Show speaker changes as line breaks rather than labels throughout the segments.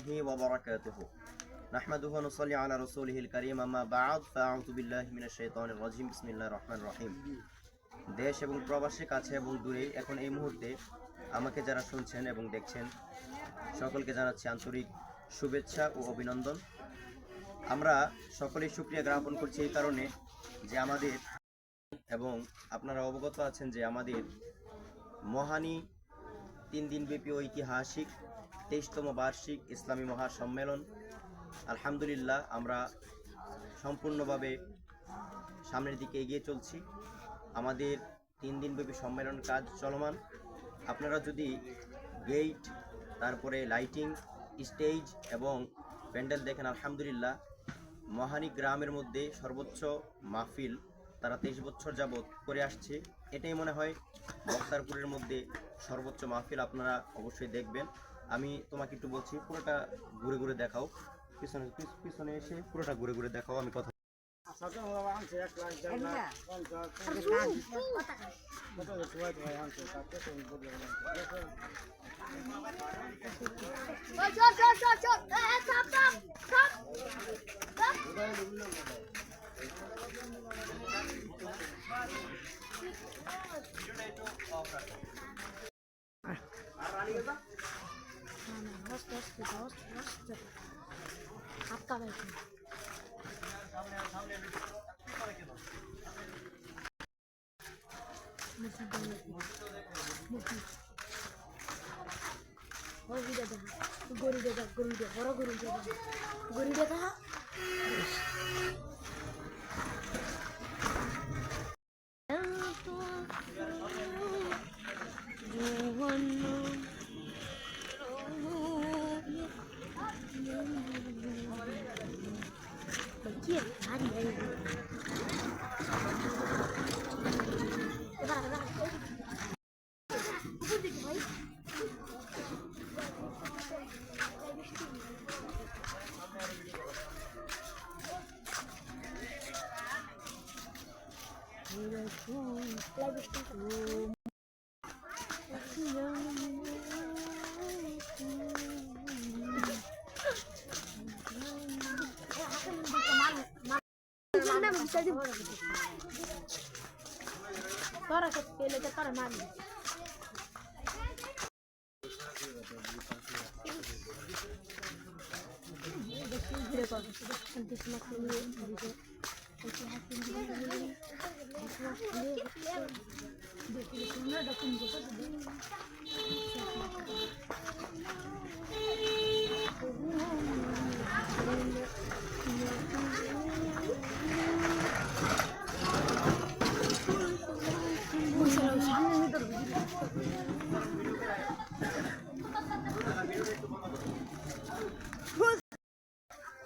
الله وبركاته نحمده ونصلي على رسوله الكريم أما بعد فأعوذ بالله من الشيطان الرجيم بسم الله الرحمن الرحيم দেশ এবং প্রবাসী কাছে এবং দূরে এখন এই মুহূর্তে আমাকে যারা শুনছেন এবং দেখছেন সকলকে জানাচ্ছি আন্তরিক শুভেচ্ছা ও অভিনন্দন আমরা সকলেই সুক্রিয়া জ্ঞাপন করছি এই কারণে যে আমাদের এবং আপনারা অবগত আছেন যে আমাদের মহানী তিন দিনব্যাপী ঐতিহাসিক তেইশতম বার্ষিক ইসলামী মহাসম্মেলন। আলহামদুলিল্লাহ, আমরা সম্পূর্ণভাবে সামনের দিকে এগিয়ে চলছি। আমাদের তিন দিনব্যাপী সম্মেলন কাজ চলমান। আপনারা যদি গেট, তারপরে লাইটিং, স্টেজ এবং প্যান্ডেল দেখেন, আলহামদুলিল্লাহ, মহানী গ্রামের মধ্যে সর্বোচ্চ মাহফিল তারা তেইশ বছর যাবৎ করে আসছে। এটাই মনে হয় বক্তারপুরের মধ্যে সর্বোচ্চ মাহফিল আপনারা অবশ্যই দেখবেন। আমি তোমাকে একটু বলছি পুরোটা ঘুরে ঘুরে দেখাও পিছনে পিছ- পিছনে এসে পুরোটা ঘুরে ঘুরে দেখাও আমি কথা
চল চল চল shot, বসতে বসতে বসতে হাত কাঁদাইছে গরু দেখা গরু দেখা গরু দেখা বড় গরু দেখা গরু দেখা Para que pele te para mami.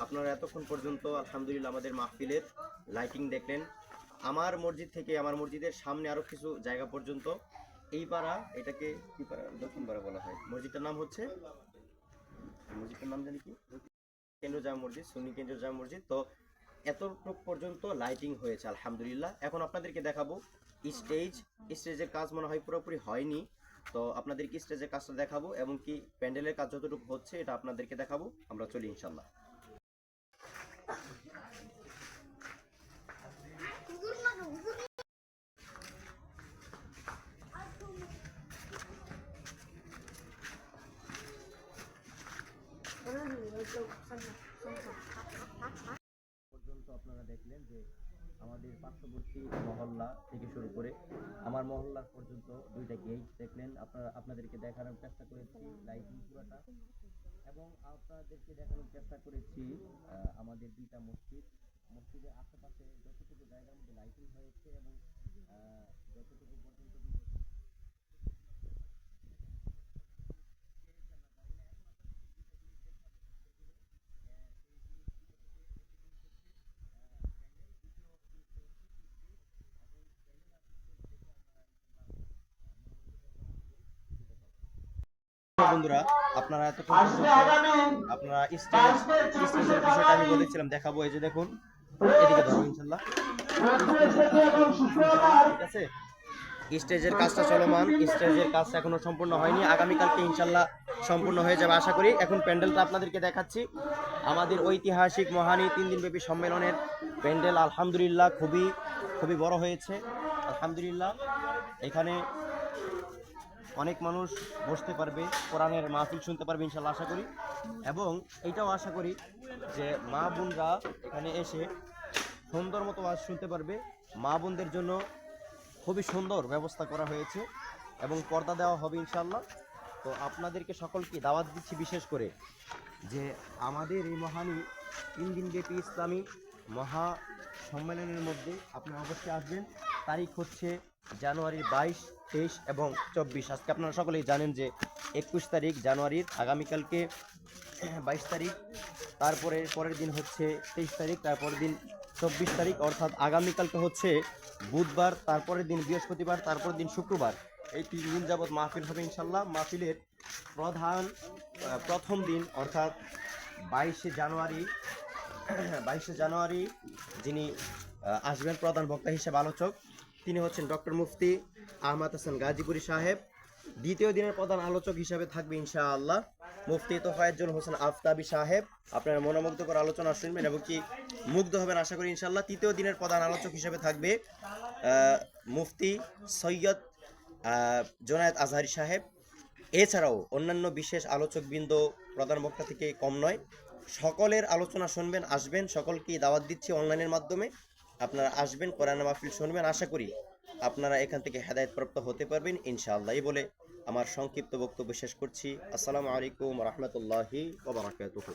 আপনারা এতক্ষণ পর্যন্ত আলহামদুলিল্লাহ আমাদের মাহফিলের লাইটিং দেখলেন। আমার মসজিদ থেকে আমার মসজিদের সামনে আরও কিছু জায়গা পর্যন্ত। এই পাড়া, এটাকে কি পাড়া? দক্ষিণ পাড়া বলা হয়। মসজিদটার নাম হচ্ছে মসজিদটার নাম জানি কি? কেন্দ্র জামা মসজিদ, সুন্নি কেন্দ্র জামা মসজিদ। তো এতটুক পর্যন্ত লাইটিং হয়েছে, আলহামদুলিল্লাহ। এখন আপনাদেরকে দেখাবো, স্টেজ, স্টেজের কাজ মনে হয় পুরোপুরি হয়নি। তো আপনাদেরকে স্টেজের কাজটা দেখাবো এবং কি প্যান্ডেলের কাজ যতটুকু হচ্ছে, এটা আপনাদেরকে দেখাবো। আমরা চলি ইনশাল্লাহ পর্যন্ত আপনারা দেখলেন যে আমাদের পার্শ্ববর্তী মহল্লা থেকে শুরু করে আমার মহল্লা পর্যন্ত দুইটা গেট দেখলেন। আপনারা, আপনাদেরকে দেখানোর চেষ্টা করেছি লাইটিং পুরোটা। এবং আপনাদেরকে দেখানোর চেষ্টা করেছি আমাদের দুইটা মসজিদ। মসজিদের আশেপাশে যতটুকু জায়গার মধ্যে লাইটিং হয়েছে এবং যতটুকু পর্যন্ত বন্ধুরা আপনারা পর্যন্ত আপনারা স্টেজের বিষয়টা আমি বলেছিলাম দেখাবো এই যে দেখুন এদিকে ধরো ইনশাল্লাহ। ঠিক আছে? স্টেজের কাজটা চলমান স্টেজের কাজটা এখনও সম্পূর্ণ হয়নি আগামীকালকে ইনশাল্লাহ সম্পূর্ণ হয়ে যাবে আশা করি। এখন প্যান্ডেলটা আপনাদেরকে দেখাচ্ছি। আমাদের ঐতিহাসিক মহানী তিন দিনব্যাপী সম্মেলনের প্যান্ডেল আলহামদুলিল্লাহ খুবই খুবই বড় হয়েছে। আলহামদুলিল্লাহ এখানে অনেক মানুষ বসতে পারবে, কোরআনের মাহফিল শুনতে পারবে ইনশাল্লাহ, আশা করি। এবং এইটাও আশা করি যে মা বোনরা এখানে এসে সুন্দর মতো আওয়াজ শুনতে পারবে। মা বোনদের জন্য খুবই সুন্দর ব্যবস্থা করা হয়েছে এবং পর্দা দেওয়া হবে ইনশাল্লাহ। তো আপনাদেরকে সকলকে দাওয়াত দিচ্ছি বিশেষ করে যে আমাদের এই মহানী তিন দিনব্যাপী ইসলামী মহা সম্মেলনের মধ্যে আপনি অবশ্যই আসবেন। তারিখ হচ্ছে জানুয়ারির বাইশ, তেইশ এবং চব্বিশ। আজকে আপনারা সকলেই জানেন যে একুশ তারিখ জানুয়ারির আগামীকালকে বাইশ তারিখ, তারপরে পরের দিন হচ্ছে তেইশ তারিখ, তারপরের দিন চব্বিশ তারিখ, অর্থাৎ আগামীকালকে হচ্ছে বুধবার, তারপরের দিন বৃহস্পতিবার, তারপরের দিন শুক্রবার। এই তিন দিন যাবৎ মাহফিল হবে ইনশাল্লাহ মাহফিলের প্রধান প্রথম দিন, অর্থাৎ বাইশে জানুয়ারি বাইশে জানুয়ারি যিনি আসবেন প্রধান বক্তা হিসেবে আলোচক তিনি হচ্ছেন ডক্টর মুফতি আহমদ হাসান গাজীপুরি সাহেব। দ্বিতীয় দিনের প্রধান আলোচক হিসাবে থাকবে ইনশাআল্লাহ। মুফতি তোফায়জুল হোসেন আফতাবি সাহেব। আপনারা মনোমুগ্ধকর আলোচনা শুনবেন এবং কি মুগ্ধ হবেন আশা করি ইনশাআল্লাহ। তৃতীয় দিনের প্রধান আলোচক হিসেবে থাকবে মুফতি সৈয়দ জোনায়েদ আজহারি সাহেব। এছাড়াও অন্যান্য বিশেষ আলোচকবৃন্দ, প্রধান বক্তা থেকে কম নয়। সকলের আলোচনা শুনবেন, আসবেন। সকলকে দাওয়াত দিচ্ছি অনলাইনের মাধ্যমে। আপনারা আসবেন, কোরআন মাহফিল শুনবেন, আশা করি আপনারা এখান থেকে হেদায়তপ্রাপ্ত হতে পারবেন, ইনশাআল্লাহ। বলে আমার সংক্ষিপ্ত বক্তব্য শেষ করছি। আসসালামু আলাইকুম রহমতুল্লাহি ওবরাকাতুহু